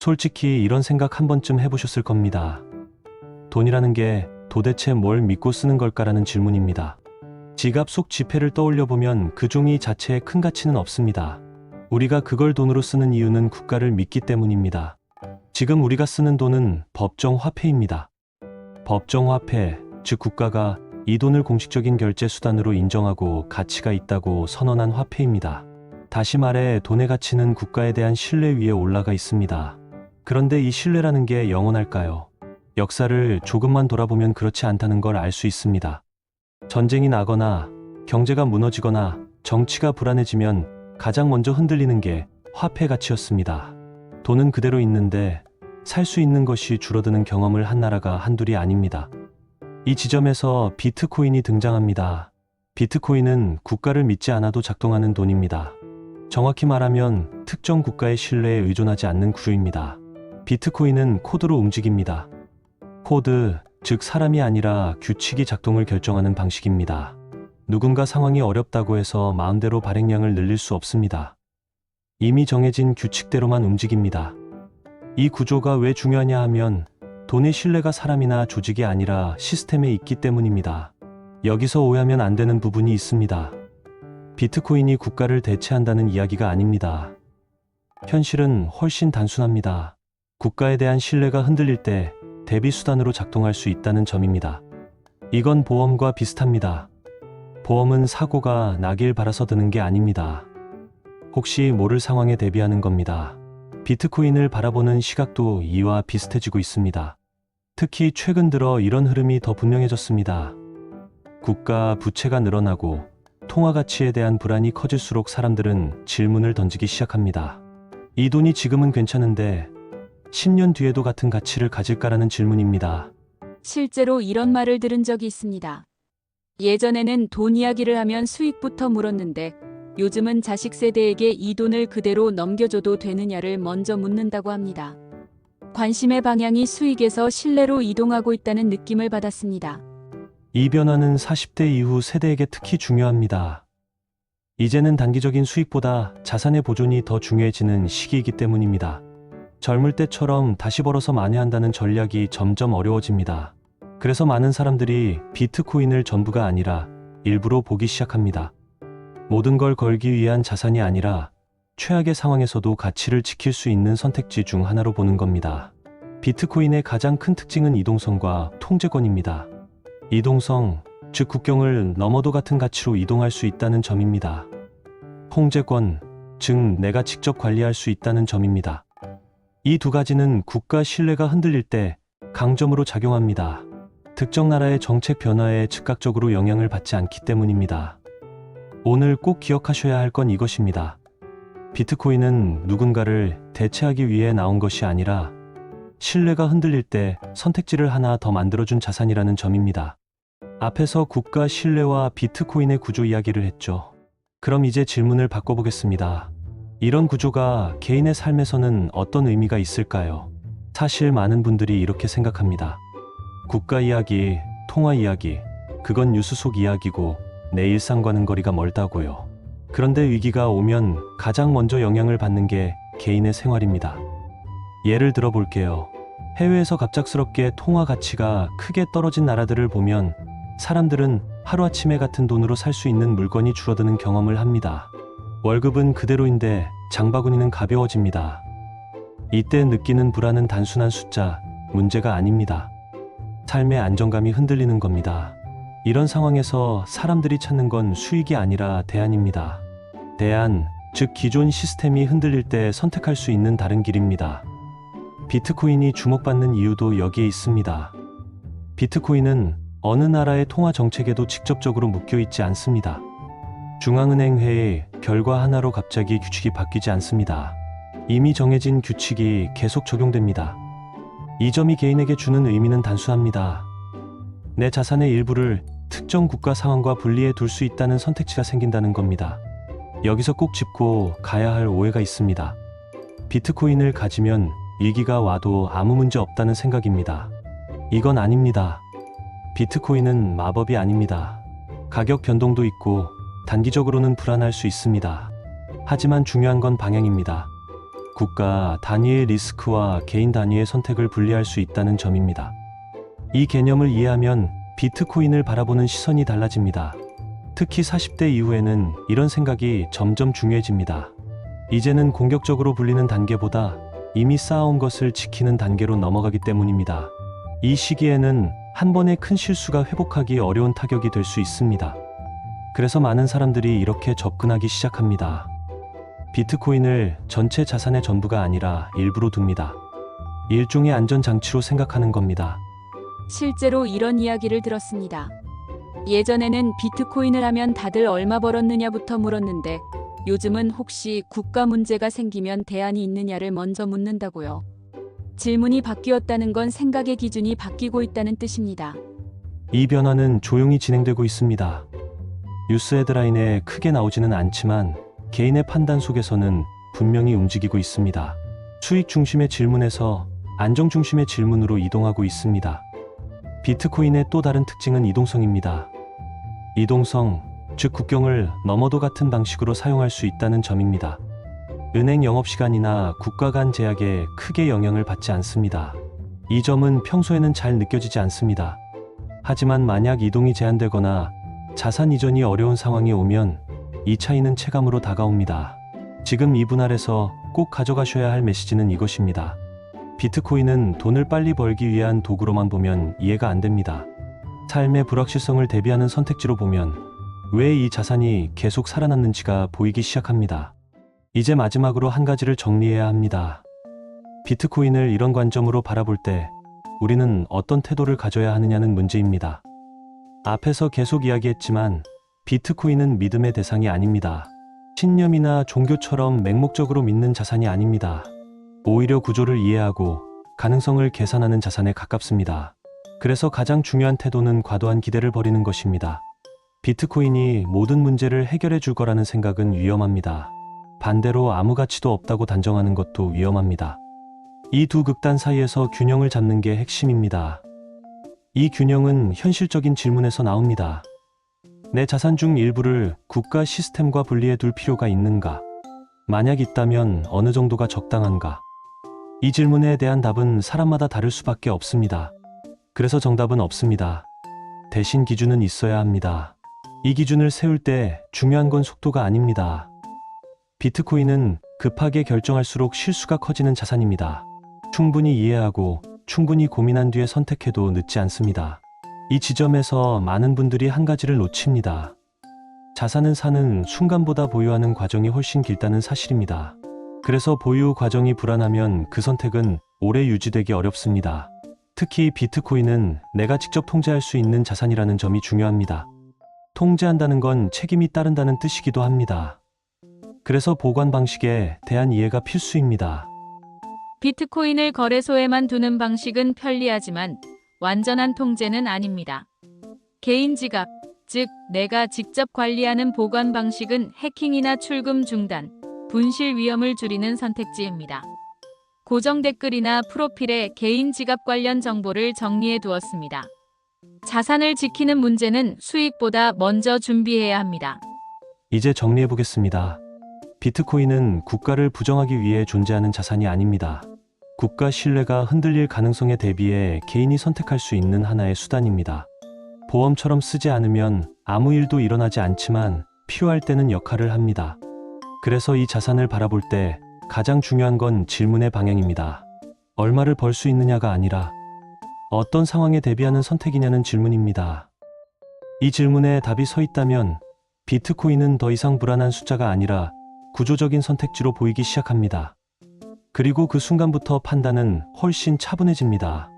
솔직히 이런 생각 한 번쯤 해보셨을 겁니다. 돈이라는 게 도대체 뭘 믿고 쓰는 걸까라는 질문입니다. 지갑 속 지폐를 떠올려 보면 그 종이 자체에 큰 가치는 없습니다. 우리가 그걸 돈으로 쓰는 이유는 국가를 믿기 때문입니다. 지금 우리가 쓰는 돈은 법정 화폐입니다. 법정 화폐, 즉 국가가 이 돈을 공식적인 결제 수단으로 인정하고 가치가 있다고 선언한 화폐입니다. 다시 말해 돈의 가치는 국가에 대한 신뢰 위에 올라가 있습니다. 그런데 이 신뢰라는 게 영원할까요? 역사를 조금만 돌아보면 그렇지 않다는 걸 알 수 있습니다. 전쟁이 나거나 경제가 무너지거나 정치가 불안해지면 가장 먼저 흔들리는 게 화폐 가치였습니다. 돈은 그대로 있는데 살 수 있는 것이 줄어드는 경험을 한 나라가 한둘이 아닙니다. 이 지점에서 비트코인이 등장합니다. 비트코인은 국가를 믿지 않아도 작동하는 돈입니다. 정확히 말하면 특정 국가의 신뢰에 의존하지 않는 구조입니다. 비트코인은 코드로 움직입니다. 코드, 즉 사람이 아니라 규칙이 작동을 결정하는 방식입니다. 누군가 상황이 어렵다고 해서 마음대로 발행량을 늘릴 수 없습니다. 이미 정해진 규칙대로만 움직입니다. 이 구조가 왜 중요하냐 하면 돈의 신뢰가 사람이나 조직이 아니라 시스템에 있기 때문입니다. 여기서 오해하면 안 되는 부분이 있습니다. 비트코인이 국가를 대체한다는 이야기가 아닙니다. 현실은 훨씬 단순합니다. 국가에 대한 신뢰가 흔들릴 때 대비 수단으로 작동할 수 있다는 점입니다. 이건 보험과 비슷합니다. 보험은 사고가 나길 바라서 드는 게 아닙니다. 혹시 모를 상황에 대비하는 겁니다. 비트코인을 바라보는 시각도 이와 비슷해지고 있습니다. 특히 최근 들어 이런 흐름이 더 분명해졌습니다. 국가 부채가 늘어나고 통화 가치에 대한 불안이 커질수록 사람들은 질문을 던지기 시작합니다. 이 돈이 지금은 괜찮은데 10년 뒤에도 같은 가치를 가질까라는 질문입니다. 실제로 이런 말을 들은 적이 있습니다. 예전에는 돈 이야기를 하면 수익부터 물었는데 요즘은 자식 세대에게 이 돈을 그대로 넘겨줘도 되느냐를 먼저 묻는다고 합니다. 관심의 방향이 수익에서 신뢰로 이동하고 있다는 느낌을 받았습니다. 이 변화는 40대 이후 세대에게 특히 중요합니다. 이제는 단기적인 수익보다 자산의 보존이 더 중요해지는 시기이기 때문입니다. 젊을 때처럼 다시 벌어서 만회한다는 전략이 점점 어려워집니다. 그래서 많은 사람들이 비트코인을 전부가 아니라 일부러 보기 시작합니다. 모든 걸 걸기 위한 자산이 아니라 최악의 상황에서도 가치를 지킬 수 있는 선택지 중 하나로 보는 겁니다. 비트코인의 가장 큰 특징은 이동성과 통제권입니다. 이동성, 즉 국경을 넘어도 같은 가치로 이동할 수 있다는 점입니다. 통제권, 즉 내가 직접 관리할 수 있다는 점입니다. 이 두 가지는 국가 신뢰가 흔들릴 때 강점으로 작용합니다. 특정 나라의 정책 변화에 즉각적으로 영향을 받지 않기 때문입니다. 오늘 꼭 기억하셔야 할 건 이것입니다. 비트코인은 누군가를 대체하기 위해 나온 것이 아니라 신뢰가 흔들릴 때 선택지를 하나 더 만들어준 자산이라는 점입니다. 앞에서 국가 신뢰와 비트코인의 구조 이야기를 했죠. 그럼 이제 질문을 바꿔보겠습니다. 이런 구조가 개인의 삶에서는 어떤 의미가 있을까요? 사실 많은 분들이 이렇게 생각합니다. 국가 이야기, 통화 이야기, 그건 뉴스 속 이야기고 내 일상과는 거리가 멀다고요. 그런데 위기가 오면 가장 먼저 영향을 받는 게 개인의 생활입니다. 예를 들어 볼게요. 해외에서 갑작스럽게 통화 가치가 크게 떨어진 나라들을 보면 사람들은 하루아침에 같은 돈으로 살 수 있는 물건이 줄어드는 경험을 합니다. 월급은 그대로인데 장바구니는 가벼워집니다. 이때 느끼는 불안은 단순한 숫자, 문제가 아닙니다. 삶의 안정감이 흔들리는 겁니다. 이런 상황에서 사람들이 찾는 건 수익이 아니라 대안입니다. 대안, 즉 기존 시스템이 흔들릴 때 선택할 수 있는 다른 길입니다. 비트코인이 주목받는 이유도 여기에 있습니다. 비트코인은 어느 나라의 통화 정책에도 직접적으로 묶여 있지 않습니다. 중앙은행 회의 결과 하나로 갑자기 규칙이 바뀌지 않습니다. 이미 정해진 규칙이 계속 적용됩니다. 이 점이 개인에게 주는 의미는 단순합니다. 내 자산의 일부를 특정 국가 상황과 분리해 둘 수 있다는 선택지가 생긴다는 겁니다. 여기서 꼭 짚고 가야 할 오해가 있습니다. 비트코인을 가지면 위기가 와도 아무 문제 없다는 생각입니다. 이건 아닙니다. 비트코인은 마법이 아닙니다. 가격 변동도 있고 단기적으로는 불안할 수 있습니다. 하지만 중요한 건 방향입니다. 국가 단위의 리스크와 개인 단위의 선택을 분리할 수 있다는 점입니다. 이 개념을 이해하면 비트코인을 바라보는 시선이 달라집니다. 특히 40대 이후에는 이런 생각이 점점 중요해집니다. 이제는 공격적으로 불리는 단계보다 이미 쌓아온 것을 지키는 단계로 넘어가기 때문입니다. 이 시기에는 한 번의 큰 실수가 회복하기 어려운 타격이 될 수 있습니다. 그래서 많은 사람들이 이렇게 접근하기 시작합니다. 비트코인을 전체 자산의 전부가 아니라 일부로 둡니다. 일종의 안전장치로 생각하는 겁니다. 실제로 이런 이야기를 들었습니다. 예전에는 비트코인을 하면 다들 얼마 벌었느냐부터 물었는데 요즘은 혹시 국가 문제가 생기면 대안이 있느냐를 먼저 묻는다고요. 질문이 바뀌었다는 건 생각의 기준이 바뀌고 있다는 뜻입니다. 이 변화는 조용히 진행되고 있습니다. 뉴스 헤드라인에 크게 나오지는 않지만 개인의 판단 속에서는 분명히 움직이고 있습니다. 수익 중심의 질문에서 안정 중심의 질문으로 이동하고 있습니다. 비트코인의 또 다른 특징은 이동성입니다. 이동성, 즉 국경을 넘어도 같은 방식으로 사용할 수 있다는 점입니다. 은행 영업시간이나 국가 간 제약에 크게 영향을 받지 않습니다. 이 점은 평소에는 잘 느껴지지 않습니다. 하지만 만약 이동이 제한되거나 자산 이전이 어려운 상황이 오면 이 차이는 체감으로 다가옵니다. 지금 이 분할에서 꼭 가져가셔야 할 메시지는 이것입니다. 비트코인은 돈을 빨리 벌기 위한 도구로만 보면 이해가 안 됩니다. 삶의 불확실성을 대비하는 선택지로 보면 왜 이 자산이 계속 살아남는지가 보이기 시작합니다. 이제 마지막으로 한 가지를 정리해야 합니다. 비트코인을 이런 관점으로 바라볼 때 우리는 어떤 태도를 가져야 하느냐는 문제입니다. 앞에서 계속 이야기했지만 비트코인은 믿음의 대상이 아닙니다. 신념이나 종교처럼 맹목적으로 믿는 자산이 아닙니다. 오히려 구조를 이해하고 가능성을 계산하는 자산에 가깝습니다. 그래서 가장 중요한 태도는 과도한 기대를 버리는 것입니다. 비트코인이 모든 문제를 해결해 줄 거라는 생각은 위험합니다. 반대로 아무 가치도 없다고 단정하는 것도 위험합니다. 이 두 극단 사이에서 균형을 잡는 게 핵심입니다. 이 균형은 현실적인 질문에서 나옵니다. 내 자산 중 일부를 국가 시스템과 분리해 둘 필요가 있는가? 만약 있다면 어느 정도가 적당한가? 이 질문에 대한 답은 사람마다 다를 수밖에 없습니다. 그래서 정답은 없습니다. 대신 기준은 있어야 합니다. 이 기준을 세울 때 중요한 건 속도가 아닙니다. 비트코인은 급하게 결정할수록 실수가 커지는 자산입니다. 충분히 이해하고 충분히 고민한 뒤에 선택해도 늦지 않습니다. 이 지점에서 많은 분들이 한 가지를 놓칩니다. 자산은 사는 순간보다 보유하는 과정이 훨씬 길다는 사실입니다. 그래서 보유 과정이 불안하면 그 선택은 오래 유지되기 어렵습니다. 특히 비트코인은 내가 직접 통제할 수 있는 자산이라는 점이 중요합니다. 통제한다는 건 책임이 따른다는 뜻이기도 합니다. 그래서 보관 방식에 대한 이해가 필수입니다. 비트코인을 거래소에만 두는 방식은 편리하지만 완전한 통제는 아닙니다. 개인 지갑, 즉 내가 직접 관리하는 보관 방식은 해킹이나 출금 중단, 분실 위험을 줄이는 선택지입니다. 고정 댓글이나 프로필에 개인 지갑 관련 정보를 정리해 두었습니다. 자산을 지키는 문제는 수익보다 먼저 준비해야 합니다. 이제 정리해 보겠습니다. 비트코인은 국가를 부정하기 위해 존재하는 자산이 아닙니다. 국가 신뢰가 흔들릴 가능성에 대비해 개인이 선택할 수 있는 하나의 수단입니다. 보험처럼 쓰지 않으면 아무 일도 일어나지 않지만 필요할 때는 역할을 합니다. 그래서 이 자산을 바라볼 때 가장 중요한 건 질문의 방향입니다. 얼마를 벌 수 있느냐가 아니라 어떤 상황에 대비하는 선택이냐는 질문입니다. 이 질문에 답이 서 있다면 비트코인은 더 이상 불안한 숫자가 아니라 구조적인 선택지로 보이기 시작합니다. 그리고 그 순간부터 판단은 훨씬 차분해집니다.